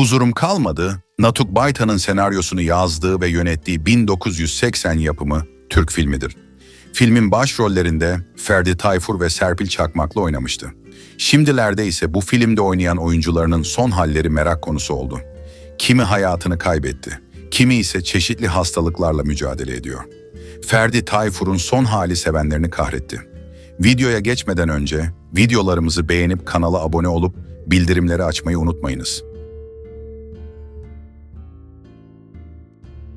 Huzurum kalmadı, Natuk Baytan'ın senaryosunu yazdığı ve yönettiği 1980 yapımı Türk filmidir. Filmin başrollerinde Ferdi Tayfur ve Serpil Çakmaklı oynamıştı. Şimdilerde ise bu filmde oynayan oyuncularının son halleri merak konusu oldu. Kimi hayatını kaybetti, kimi ise çeşitli hastalıklarla mücadele ediyor. Ferdi Tayfur'un son hali sevenlerini kahretti. Videoya geçmeden önce videolarımızı beğenip kanala abone olup bildirimleri açmayı unutmayınız.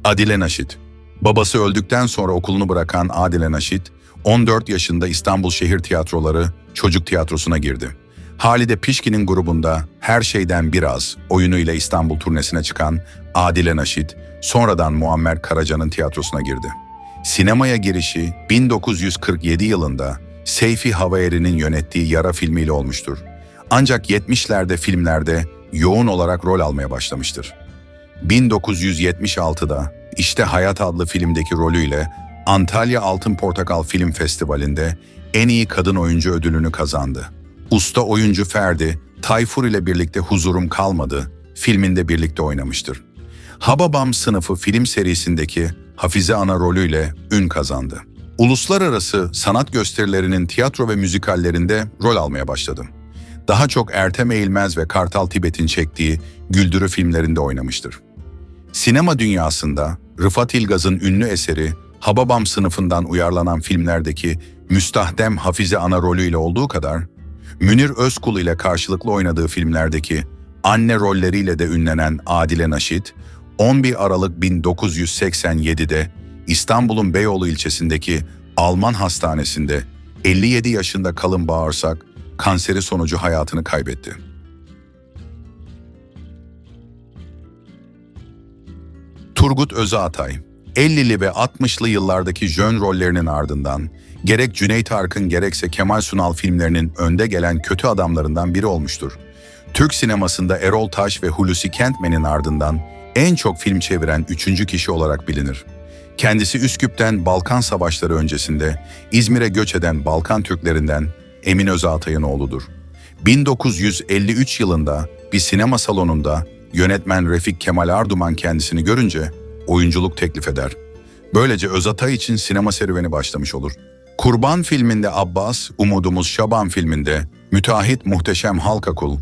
Adile Naşit Babası öldükten sonra okulunu bırakan Adile Naşit, 14 yaşında İstanbul Şehir Tiyatroları Çocuk Tiyatrosu'na girdi. Halide Pişkin'in grubunda Her Şeyden Biraz oyunuyla İstanbul turnesine çıkan Adile Naşit, sonradan Muammer Karaca'nın tiyatrosuna girdi. Sinemaya girişi 1947 yılında Seyfi Havaeri'nin yönettiği Yara filmiyle olmuştur. Ancak 70'lerde filmlerde yoğun olarak rol almaya başlamıştır. 1976'da İşte Hayat adlı filmdeki rolüyle Antalya Altın Portakal Film Festivali'nde en iyi kadın oyuncu ödülünü kazandı. Usta oyuncu Ferdi, Tayfur ile birlikte Huzurum Kalmadı filminde birlikte oynamıştır. Hababam sınıfı film serisindeki Hafize Ana rolüyle ün kazandı. Uluslararası sanat gösterilerinin tiyatro ve müzikallerinde rol almaya başladı. Daha çok Ertem Eğilmez ve Kartal Tibet'in çektiği Güldürü filmlerinde oynamıştır. Sinema dünyasında Rıfat İlgaz'ın ünlü eseri Hababam sınıfından uyarlanan filmlerdeki müstahdem Hafize ana rolüyle olduğu kadar, Münir Özkul ile karşılıklı oynadığı filmlerdeki anne rolleriyle de ünlenen Adile Naşit, 11 Aralık 1987'de İstanbul'un Beyoğlu ilçesindeki Alman Hastanesi'nde 57 yaşında kalın bağırsak kanseri sonucu hayatını kaybetti. Turgut Özağatay, 50'li ve 60'lı yıllardaki jön rollerinin ardından gerek Cüneyt Arkın gerekse Kemal Sunal filmlerinin önde gelen kötü adamlarından biri olmuştur. Türk sinemasında Erol Taş ve Hulusi Kentmen'in ardından en çok film çeviren üçüncü kişi olarak bilinir. Kendisi Üsküp'ten Balkan Savaşları öncesinde İzmir'e göç eden Balkan Türklerinden Emin Özağatay'ın oğludur. 1953 yılında bir sinema salonunda yönetmen Refik Kemal Arduman kendisini görünce oyunculuk teklif eder. Böylece Özatay için sinema serüveni başlamış olur. Kurban filminde Abbas, Umudumuz Şaban filminde Müteahhit Muhteşem Halkakul,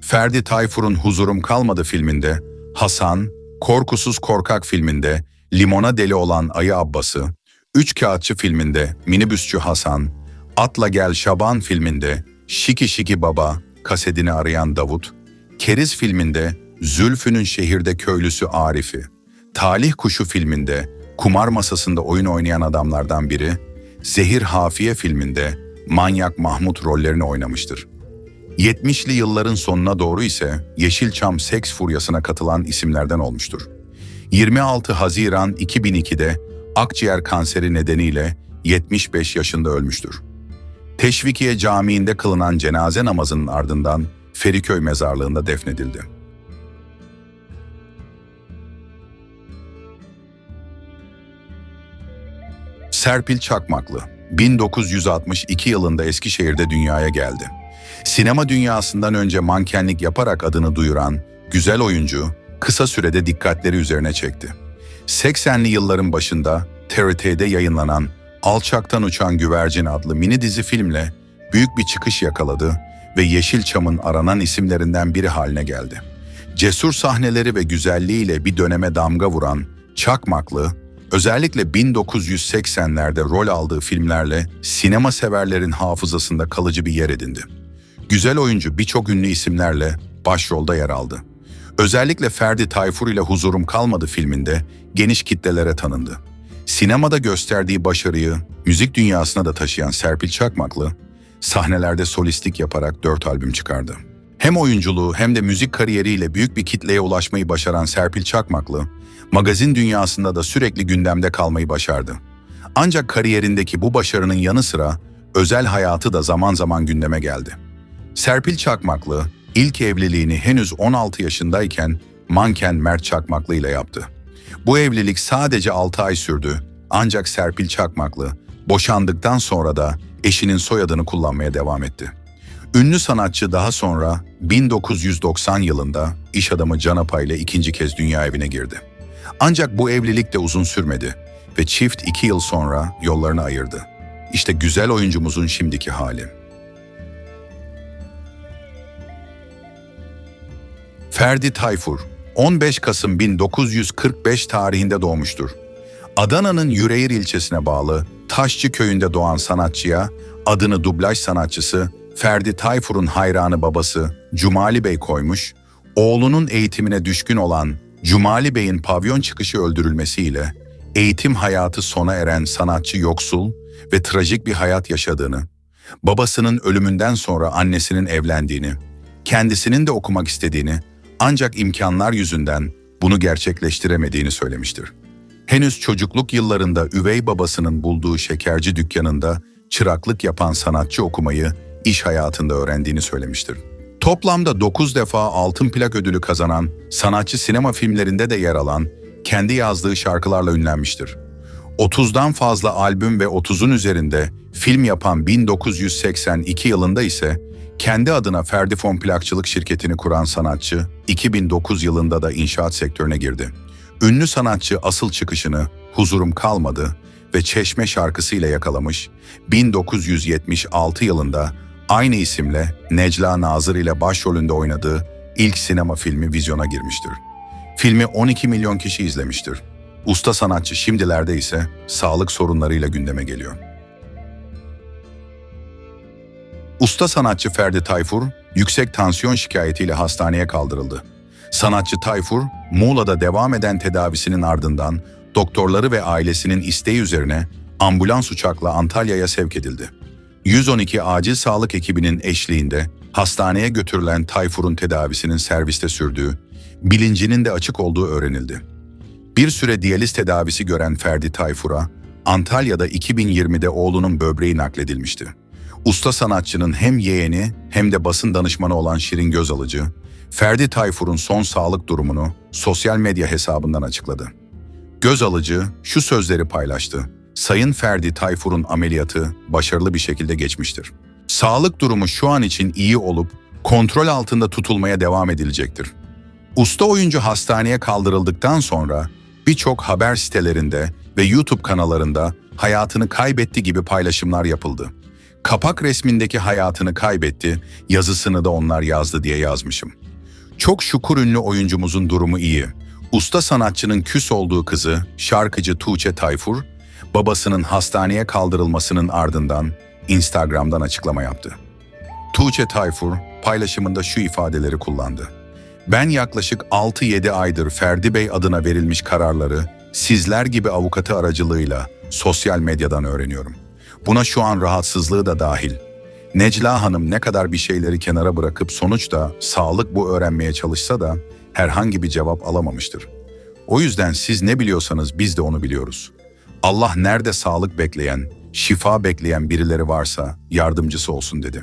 Ferdi Tayfur'un Huzurum Kalmadı filminde Hasan, Korkusuz Korkak filminde Limona Deli olan Ayı Abbas'ı, Üç Kağıtçı filminde Minibüsçü Hasan, Atla Gel Şaban filminde Şiki Şiki Baba, kasedini arayan Davut, Keriz filminde Zülfü'nün şehirde köylüsü Arif'i, Talih Kuşu filminde kumar masasında oyun oynayan adamlardan biri, Zehir Hafiye filminde Manyak Mahmut rollerini oynamıştır. 70'li yılların sonuna doğru ise Yeşilçam seks furyasına katılan isimlerden olmuştur. 26 Haziran 2002'de akciğer kanseri nedeniyle 75 yaşında ölmüştür. Teşvikiye Camii'nde kılınan cenaze namazının ardından Feriköy mezarlığında defnedildi. Serpil Çakmaklı 1962 yılında Eskişehir'de dünyaya geldi. Sinema dünyasından önce mankenlik yaparak adını duyuran güzel oyuncu kısa sürede dikkatleri üzerine çekti. 80'li yılların başında TRT'de yayınlanan Alçaktan Uçan Güvercin adlı mini dizi filmle büyük bir çıkış yakaladı ve Yeşilçam'ın aranan isimlerinden biri haline geldi. Cesur sahneleri ve güzelliğiyle bir döneme damga vuran Çakmaklı, özellikle 1980'lerde rol aldığı filmlerle sinema severlerin hafızasında kalıcı bir yer edindi. Güzel oyuncu birçok ünlü isimlerle başrolda yer aldı. Özellikle Ferdi Tayfur ile Huzurum Kalmadı filminde geniş kitlelere tanındı. Sinemada gösterdiği başarıyı müzik dünyasına da taşıyan Serpil Çakmaklı, sahnelerde solistlik yaparak dört albüm çıkardı. Hem oyunculuğu hem de müzik kariyeriyle büyük bir kitleye ulaşmayı başaran Serpil Çakmaklı, magazin dünyasında da sürekli gündemde kalmayı başardı. Ancak kariyerindeki bu başarının yanı sıra özel hayatı da zaman zaman gündeme geldi. Serpil Çakmaklı ilk evliliğini henüz 16 yaşındayken manken Mert Çakmaklı ile yaptı. Bu evlilik sadece 6 ay sürdü ancak Serpil Çakmaklı boşandıktan sonra da eşinin soyadını kullanmaya devam etti. Ünlü sanatçı daha sonra 1990 yılında iş adamı Can Apay ile ikinci kez dünya evine girdi. Ancak bu evlilik de uzun sürmedi ve çift iki yıl sonra yollarını ayırdı. İşte güzel oyuncumuzun şimdiki hali. Ferdi Tayfur, 15 Kasım 1945 tarihinde doğmuştur. Adana'nın Yüreğir ilçesine bağlı Taşçı köyünde doğan sanatçıya adını dublaj sanatçısı Ferdi Tayfur'un hayranı babası Cumali Bey koymuş, oğlunun eğitimine düşkün olan Cumali Bey'in pavyon çıkışı öldürülmesiyle eğitim hayatı sona eren sanatçı yoksul ve trajik bir hayat yaşadığını, babasının ölümünden sonra annesinin evlendiğini, kendisinin de okumak istediğini ancak imkanlar yüzünden bunu gerçekleştiremediğini söylemiştir. Henüz çocukluk yıllarında üvey babasının bulduğu şekerci dükkanında çıraklık yapan sanatçı okumayı iş hayatında öğrendiğini söylemiştir. Toplamda 9 defa altın plak ödülü kazanan, sanatçı sinema filmlerinde de yer alan, kendi yazdığı şarkılarla ünlenmiştir. 30'dan fazla albüm ve 30'un üzerinde film yapan 1982 yılında ise kendi adına Ferdi Fon plakçılık şirketini kuran sanatçı 2009 yılında da inşaat sektörüne girdi. Ünlü sanatçı asıl çıkışını Huzurum Kalmadı ve Çeşme şarkısıyla yakalamış, 1976 yılında aynı isimle Necla Nazır ile başrolünde oynadığı ilk sinema filmi vizyona girmiştir. Filmi 12 milyon kişi izlemiştir. Usta sanatçı şimdilerde ise sağlık sorunlarıyla gündeme geliyor. Usta sanatçı Ferdi Tayfur, yüksek tansiyon şikayetiyle hastaneye kaldırıldı. Sanatçı Tayfur, Muğla'da devam eden tedavisinin ardından doktorları ve ailesinin isteği üzerine ambulans uçakla Antalya'ya sevk edildi. 112 acil sağlık ekibinin eşliğinde hastaneye götürülen Tayfur'un tedavisinin serviste sürdüğü, bilincinin de açık olduğu öğrenildi. Bir süre diyaliz tedavisi gören Ferdi Tayfur'a, Antalya'da 2020'de oğlunun böbreği nakledilmişti. Usta sanatçının hem yeğeni hem de basın danışmanı olan Şirin Gözalıcı, Ferdi Tayfur'un son sağlık durumunu sosyal medya hesabından açıkladı. Gözalıcı şu sözleri paylaştı. Sayın Ferdi Tayfur'un ameliyatı başarılı bir şekilde geçmiştir. Sağlık durumu şu an için iyi olup kontrol altında tutulmaya devam edilecektir. Usta oyuncu hastaneye kaldırıldıktan sonra birçok haber sitelerinde ve YouTube kanallarında hayatını kaybetti gibi paylaşımlar yapıldı. Kapak resmindeki hayatını kaybetti, yazısını da onlar yazdı diye yazmışım. Çok şükür ünlü oyuncumuzun durumu iyi. Usta sanatçının küs olduğu kızı, şarkıcı Tuğçe Tayfur, babasının hastaneye kaldırılmasının ardından Instagram'dan açıklama yaptı. Tuğçe Tayfur paylaşımında şu ifadeleri kullandı. Ben yaklaşık 6-7 aydır Ferdi Bey adına verilmiş kararları sizler gibi avukatı aracılığıyla sosyal medyadan öğreniyorum. Buna şu an rahatsızlığı da dahil. Necla Hanım ne kadar bir şeyleri kenara bırakıp sonuçta sağlık bu öğrenmeye çalışsa da herhangi bir cevap alamamıştır. O yüzden siz ne biliyorsanız biz de onu biliyoruz. Allah nerede sağlık bekleyen, şifa bekleyen birileri varsa yardımcısı olsun dedi.